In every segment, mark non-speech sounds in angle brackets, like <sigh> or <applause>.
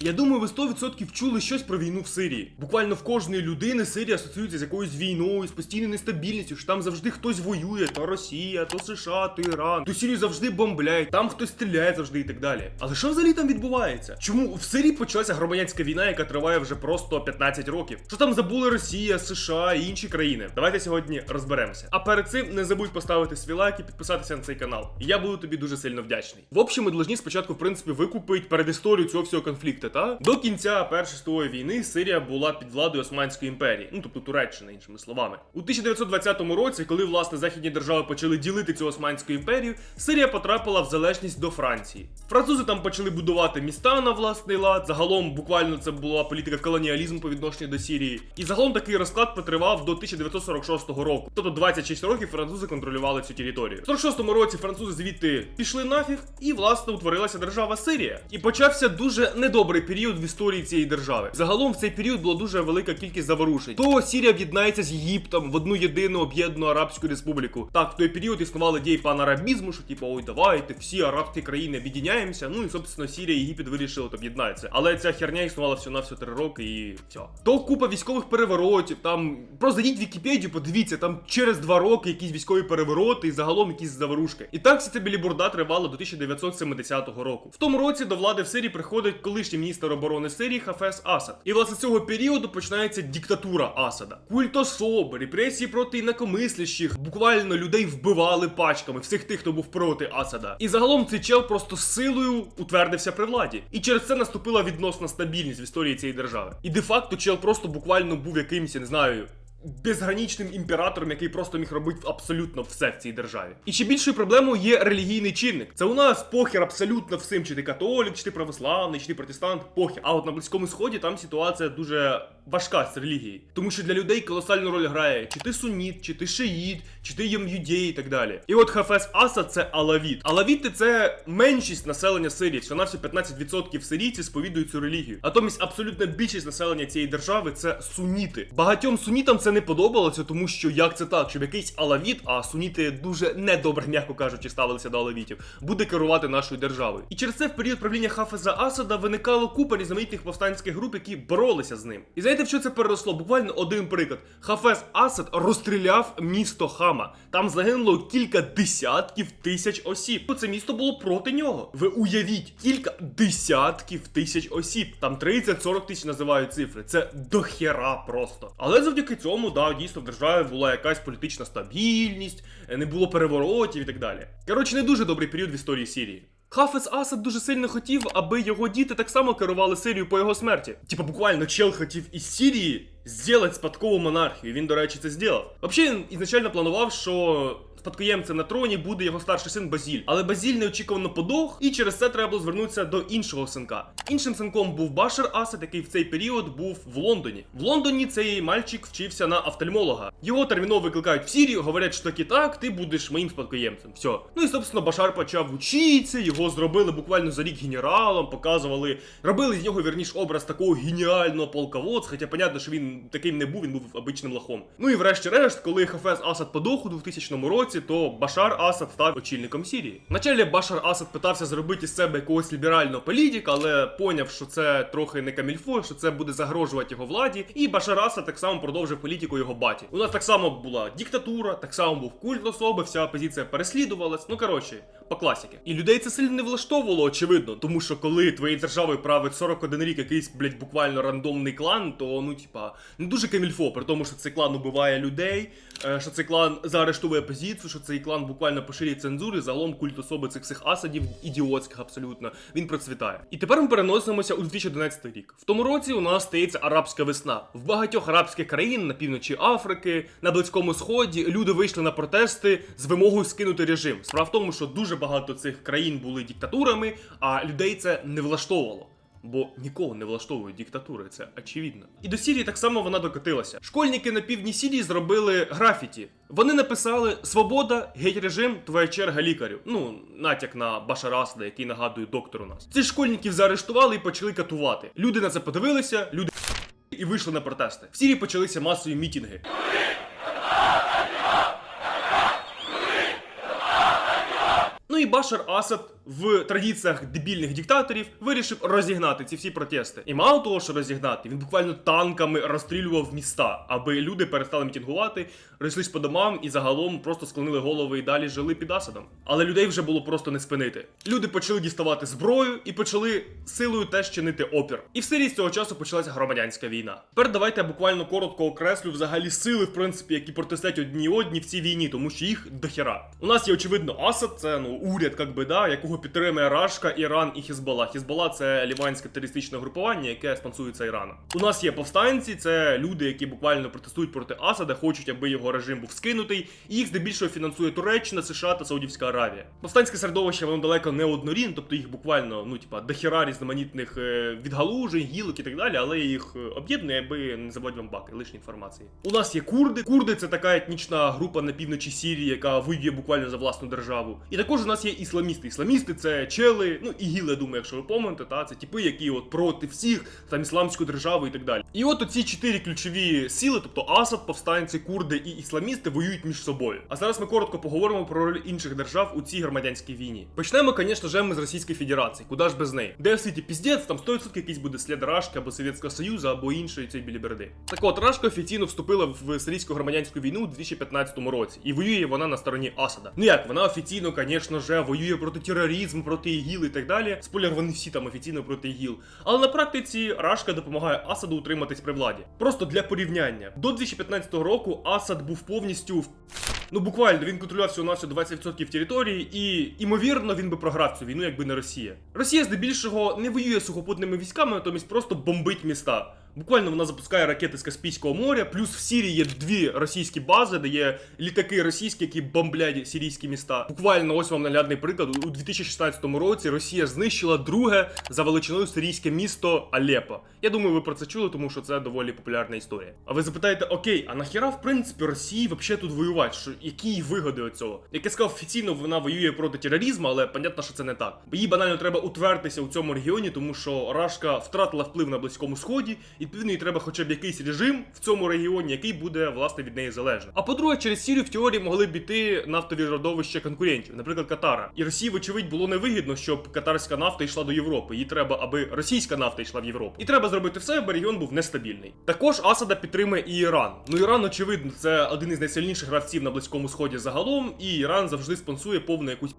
Я думаю, ви 100% чули щось про війну в Сирії. Буквально в кожної людини Сирія асоціюється з якоюсь війною, з постійною нестабільністю, що там завжди хтось воює, то Росія, то США, то Іран, ту Сирію завжди бомбляють, там хтось стріляє завжди і так далі. Але що взагалі там відбувається? Чому в Сирії почалася громадянська війна, яка триває вже просто 15 років? Що там забули Росія, США і інші країни? Давайте сьогодні розберемося. А перед цим не забудь поставити свій лайк і підписатися на цей канал. І я буду тобі дуже сильно вдячний. В общем, ми должні спочатку, в принципі, викупити передісторію цього всього конфлікту. Та до кінця Першої світової війни Сирія була під владою Османської імперії, ну тобто Туреччина, іншими словами. У 1920 році, коли власне західні держави почали ділити цю Османську імперію, Сирія потрапила в залежність до Франції. Французи там почали будувати міста на власний лад. Загалом, буквально це була політика колоніалізму по відношенню до Сирії. І загалом такий розклад протривав до 1946 року. Тобто 26 років французи контролювали цю територію. В 46-му році французи звідти пішли нафіг, і власне утворилася держава Сирія. І почався дуже недобрий період в історії цієї держави. Загалом в цей період була дуже велика кількість заворушень. То Сірія об'єднається з Єгиптом в одну єдину об'єднану Арабську республіку. Так, в той період існували ідеї панарабізму, що типу, ой, давайте всі арабські країни об'єднаємося. Ну і собственно Сірія і Єгипет вирішили об'єднатися. Але ця херня існувала всього на всього три роки і все. То купа військових переворотів. Там просто зайдіть в Вікіпедію, подивіться, там через два роки якісь військові перевороти і загалом якісь заворушки. І так вся ця білібурда тривала до 1970 року. В тому році до влади в Сирії приходить колишній міністр оборони Сирії Хафес Асад. І власне з цього періоду починається диктатура Асада. Культ особи, репресії проти інакомислящих. Буквально людей вбивали пачками, всіх тих, хто був проти Асада. І загалом цей чел просто силою утвердився при владі. І через це наступила відносна стабільність в історії цієї держави. І де-факто чел просто буквально був якимсь, я не знаю. Безгранічним імператором, який просто міг робити абсолютно все в цій державі. І ще більшою проблемою є релігійний чинник. Це у нас похер абсолютно всім, чи ти католік, чи ти православний, чи ти протестант, похер. А от на близькому сході там ситуація дуже важка з релігією. Тому що для людей колосальну роль грає, чи ти сунніт, чи ти шиїт, чи ти юдей і так далі. І от Хафез Асад це алавіт. Алавіти це меншість населення Сирії. Всього на всі 15% сирійців сповідують цю релігію. Натомість абсолютна більшість населення цієї держави це суніти. Багатьом сунітам це не подобалося, тому що як це так, щоб якийсь алавіт, а суніти дуже недобре, м'яко кажучи, ставилися до алавітів, буде керувати нашою державою. І через це в період правління Хафеза Асада виникало купа різноманітних повстанських груп, які боролися з ним. І знаєте, в що це переросло? Буквально один приклад. Хафез Асад розстріляв місто Хама. Там загинуло кілька десятків тисяч осіб. Це місто було проти нього. Ви уявіть, кілька десятків тисяч осіб. Там 30-40 тисяч називають цифри. Це дохера просто. Але завдяки цьому, да, дійсно в державі була якась політична стабільність, не було переворотів і так далі. Коротше, не дуже добрий період в історії Сирії. Хафес Асад дуже сильно хотів, аби його діти так само керували Сирією по його смерті. Типа буквально чел хотів із Сирії зробити спадкову монархію. Він, до речі, це зробив. Взагалі, він ізначально планував, що спадкоємцем на троні буде його старший син Базіль. Але Базіль неочікувано подох, і через це треба було звернутися до іншого синка. Іншим синком був Башар Асад, який в цей період був в Лондоні. В Лондоні цей мальчик вчився на офтальмолога. Його терміново викликають в Сірію, говорять, що таки так, ти будеш моїм спадкоємцем. Все. Ну і собственно Башар почав вчитися, його зробили буквально за рік генералом, показували, робили з нього вірніш образ такого геніального полководця, хоча понятно, що він таким не був, він був обичним лохом. Ну і врешті-решт, коли Хафез Асад подох у 2000 році, то Башар Асад став очільником Сірії. Вначалі Башар Асад питався зробити з себе якогось ліберального політика, але поняв, що це трохи не камільфо, що це буде загрожувати його владі. І Башар Асад так само продовжив політику його баті. У нас так само була діктатура, так само був культ особи, вся опозиція переслідувалась. Ну коротше, по класіки. І людей це сильно не влаштовувало, очевидно, тому що коли твоєю державою править 41 рік якийсь, блядь, буквально рандомний клан, то ну, типа, не дуже камільфо, при тому, що цей клан убиває людей, е, що цей клан заарештовує позицію, що цей клан буквально поширює цензури, загалом культ особи цих всіх асадів, ідіотських абсолютно, він процвітає. І тепер ми переносимося у 2011 рік. В тому році у нас стається арабська весна. В багатьох арабських країн на півночі Африки, на Близькому Сході люди вийшли на протести з вимогою скинути режим. Справа в тому, що дуже багато цих країн були диктатурами, а людей це не влаштовувало. Бо нікого не влаштовують диктатури, це очевидно. І до Сірії так само вона докотилася. Школьники на півдні Сірії зробили графіті. Вони написали Свобода, геть режим, твоя черга лікарю. Ну, натяк на Башара Асада, який нагадує доктор у нас. Цих школьників заарештували і почали катувати. Люди на це подивилися, люди <laughs> і вийшли на протести. В Сірії почалися масові мітінги. Ну і Башар Асад в традиціях дебільних диктаторів вирішив розігнати ці всі протести. І мало того, що розігнати, він буквально танками розстрілював міста, аби люди перестали мітингувати, розійшлись по домам і загалом просто склонили голови і далі жили під Асадом. Але людей вже було просто не спинити. Люди почали діставати зброю і почали силою теж чинити опір. І в Сирії з цього часу почалася громадянська війна. Тепер давайте я буквально коротко окреслю взагалі сили, в принципі, які протистоять одні одні в цій війні, тому що їх дохера. У нас є очевидно Асад, це ну уряд, як би да, якого підтримує Рашка, Іран і Хізбалла. Хізбалла це ліванське терористичне групування, яке спонсується Іраном. У нас є повстанці, це люди, які буквально протестують проти Асада, хочуть, аби його режим був скинутий. І їх здебільшого фінансує Туреччина, США та Саудівська Аравія. Повстанське середовище воно далеко не однорін, тобто їх буквально ну типа дохера різноманітних е, відгалужень, гілок і так далі, але їх е, об'єднує, аби не заводь вам баки, лишні інформації. У нас є курди. Курди це така етнічна група на півночі Сірії, яка воює буквально за власну державу. І також у нас є ісламісти. Ісламісти це чели, ну і гіли, думаю, якщо ви помните, та це типи, які от проти всіх там ісламську державу і так далі. І от оці чотири ключові сили, тобто Асад, повстанці, курди і ісламісти, воюють між собою. А зараз ми коротко поговоримо про роль інших держав у цій громадянській війні. Почнемо, звісно ж, ми з Російської Федерації, куди ж без неї. Де в світі піздець, там 100% якийсь буде слід Рашки або Совєтського Союзу, або іншої цієї біліберди. Так от, Рашка офіційно вступила в сирійську громадянську війну у 2015 році, і воює вона на стороні Асада. Ну як, вона офіційно, звісно ж, воює проти тероризму, проти ІГІЛ і так далі. Спойлер, вони всі там офіційно проти ІГІЛ. Але на практиці Рашка допомагає Асаду утриматись при владі. Просто для порівняння. До 2015 року Асад був повністю в Ну буквально він контролював всього на 20% території, і імовірно він би програв цю війну, якби не Росія. Росія здебільшого не воює сухопутними військами, натомість просто бомбить міста. Буквально вона запускає ракети з Каспійського моря, плюс в Сірії є дві російські бази, де є літаки російські, які бомблять сирійські міста. Буквально ось вам наглядний приклад. У 2016 році Росія знищила друге за величиною сирійське місто Алеппо. Я думаю, ви про це чули, тому що це доволі популярна історія. А ви запитаєте, окей, а нахіра в принципі Росії взагалі тут воювати? Що які вигоди від цього? Як я сказав, офіційно вона воює проти тероризму, але понятно, що це не так. Їй банально треба утвертися у цьому регіоні, тому що Рашка втратила вплив на близькому сході, і відповідно їй треба хоча б якийсь режим в цьому регіоні, який буде власне від неї залежний. А по-друге, через Сірію в теорії могли б іти нафтові родовища конкурентів, наприклад, Катара. І Росії, вочевидь, було невигідно, щоб катарська нафта йшла до Європи. Їй треба, аби російська нафта йшла в Європу. І треба зробити все, аби регіон був нестабільний. Також Асада підтримує і Іран. Ну Іран, очевидно, це один із найсильніших гравців на близькому сході загалом, і Іран завжди спонсує повну якусь.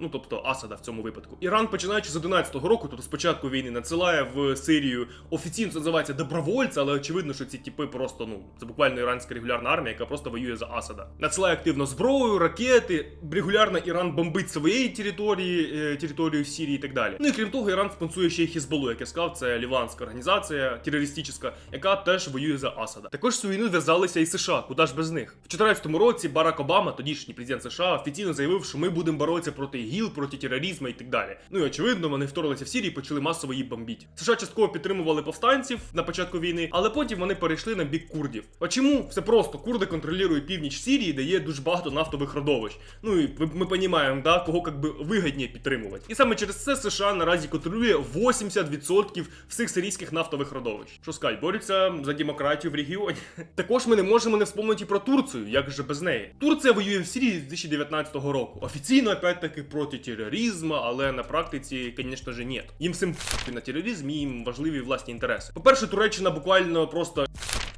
Ну тобто Асада в цьому випадку. Іран, починаючи з 11-го року, тобто з початку війни, надсилає в Сирію офіційно це називається добровольця, але очевидно, що ці типи просто ну це буквально іранська регулярна армія, яка просто воює за Асада. Надсилає активно зброю, ракети. Регулярно Іран бомбить своєї території, е, територію Сирії і так далі. Ну і крім того, Іран спонсує ще й Хізбалу, як я сказав, це ліванська організація терористична, яка теж воює за Асада. Також цю війну зв'язалися і США, куди ж без них. В 2014 році Барак Обама, тодішній президент США, офіційно заявив, що ми будемо боротися проти ІГІЛ, проти тероризму і так далі. Ну і очевидно, вони вторглися в Сирію і почали масово її бомбити. США частково підтримували повстанців на початку війни, але потім вони перейшли на бік курдів. А чому? Все просто курди контролюють північ Сирії, де є дуже багато нафтових родовищ. Ну і ми, розуміємо, да, кого як би вигідніше підтримувати. І саме через це США наразі контролює 80% всіх сирійських нафтових родовищ. Що сказать, борються за демократію в регіоні. <laughs> Також ми не можемо не вспомнити про Турцію, як же без неї. Турція воює в Сирії з 2019 року. Офіційно, опять-таки, проти тероризму, але на практиці, звісно ж, ні. Їм всім на тероризм, їм важливі власні інтереси. По-перше, Туреччина буквально просто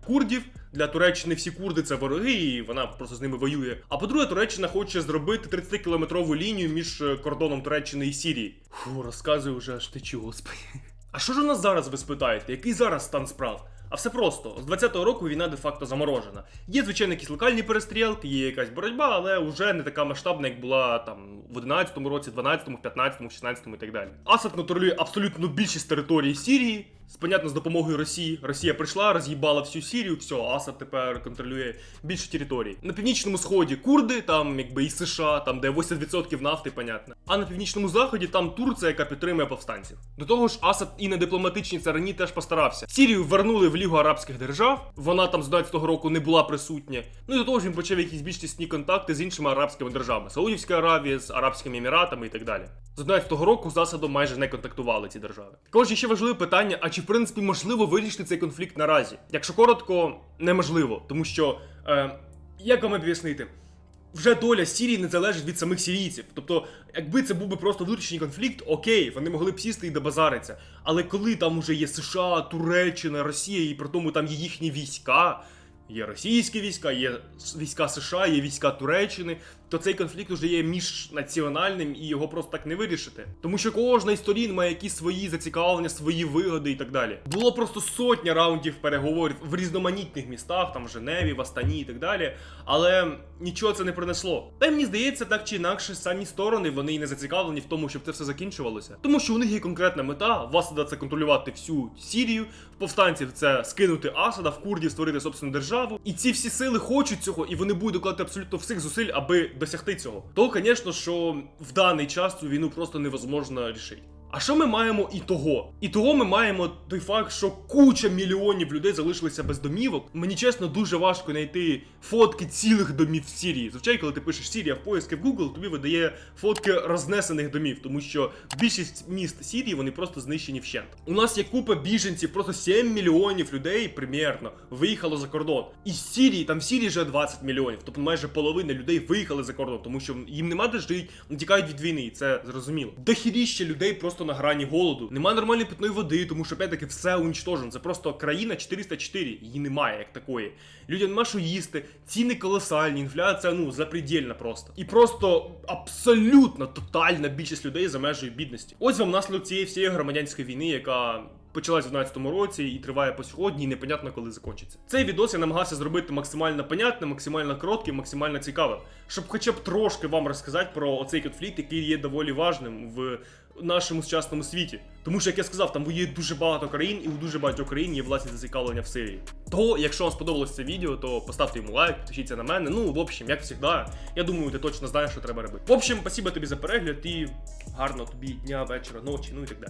курдів. Для Туреччини всі курди це вороги, і вона просто з ними воює. А по-друге, Туреччина хоче зробити 30-кілометрову лінію між кордоном Туреччини і Сірії. Фу, розказую вже аж течу, господи. А що ж у нас зараз, ви спитаєте? Який зараз стан справ? А все просто з 20-го року війна де-факто заморожена. Є звичайно якісь локальні перестрілки, є якась боротьба, але вже не така масштабна, як була там в 11-му році, 12-му, 15-му, 16-му і так далі. Асад контролює абсолютно більшість території Сірії. Понятно, з допомогою Росії. Росія прийшла, роз'їбала всю Сірію, все, Асад тепер контролює більше територій. На північному сході курди, там якби і США, там де 80% нафти, понятно. А на північному заході там Турція, яка підтримує повстанців. До того ж, Асад і на дипломатичній царині теж постарався. Сірію вернули в Лігу Арабських держав. Вона там з 11-го року не була присутня. Ну і до того ж він почав якісь більш тісні контакти з іншими арабськими державами, Саудівська Аравія, з Арабськими Еміратами і так далі. З 11-го року з Асадом майже не контактували ці держави. Також ще важливе питання: а чи в принципі можливо вирішити цей конфлікт наразі? Якщо коротко, неможливо, тому що е, як вам об'яснити? вже доля Сірії не залежить від самих сірійців. Тобто, якби це був би просто внутрішній конфлікт, окей, вони могли б сісти і добазаритися. Але коли там уже є США, Туреччина, Росія, і при тому там є їхні війська. Є російські війська, є війська США, є війська Туреччини, то цей конфлікт вже є міжнаціональним і його просто так не вирішити. Тому що кожна із сторін має якісь свої зацікавлення, свої вигоди і так далі. Було просто сотня раундів переговорів в різноманітних містах, там в Женеві, в Астані і так далі. Але нічого це не принесло. Та мені здається, так чи інакше, самі сторони вони і не зацікавлені в тому, щоб це все закінчувалося. Тому що у них є конкретна мета: в Асада це контролювати всю Сірію, в повстанців це скинути Асада, в курдів створити собственну державу. І ці всі сили хочуть цього, і вони будуть докладати абсолютно всіх зусиль, аби досягти цього. То, звісно, що в даний час цю війну просто невозможно рішити. А що ми маємо і того? І того ми маємо той факт, що куча мільйонів людей залишилися без домівок. Мені чесно дуже важко знайти фотки цілих домів в Сірії. Звичайно, коли ти пишеш Сірія в поиски в Google, тобі видає фотки рознесених домів, тому що більшість міст Сірії вони просто знищені вщент. У нас є купа біженців, просто 7 мільйонів людей примерно виїхало за кордон. Із Сірії там в Сірії вже 20 мільйонів, тобто майже половина людей виїхали за кордон, тому що їм нема де жити, тікають від війни, і це зрозуміло. Дохіріще людей просто на грані голоду. Нема нормальної питної води, тому що опять-таки все унічтожено. Це просто країна 404, її немає як такої. Людям нема що їсти, ціни колосальні, інфляція ну запредельна просто. І просто абсолютно тотальна більшість людей за межею бідності. Ось вам наслідок цієї всієї громадянської війни, яка почалась в 12-му році і триває по сьогодні, і непонятно коли закінчиться. Цей відос я намагався зробити максимально понятним, максимально коротким, максимально цікавим, щоб хоча б трошки вам розказати про оцей конфлікт, який є доволі важним в нашому сучасному світі. Тому що, як я сказав, там воює дуже багато країн, і у дуже багатьох країн є власні зацікавлення в Сирії. Того, якщо вам сподобалось це відео, то поставте йому лайк, підпишіться на мене. Ну, в общем, як завжди, я думаю, ти точно знаєш, що треба робити. В общем, спасибо тобі за перегляд і гарного тобі дня, вечора, ночі, ну і так далі.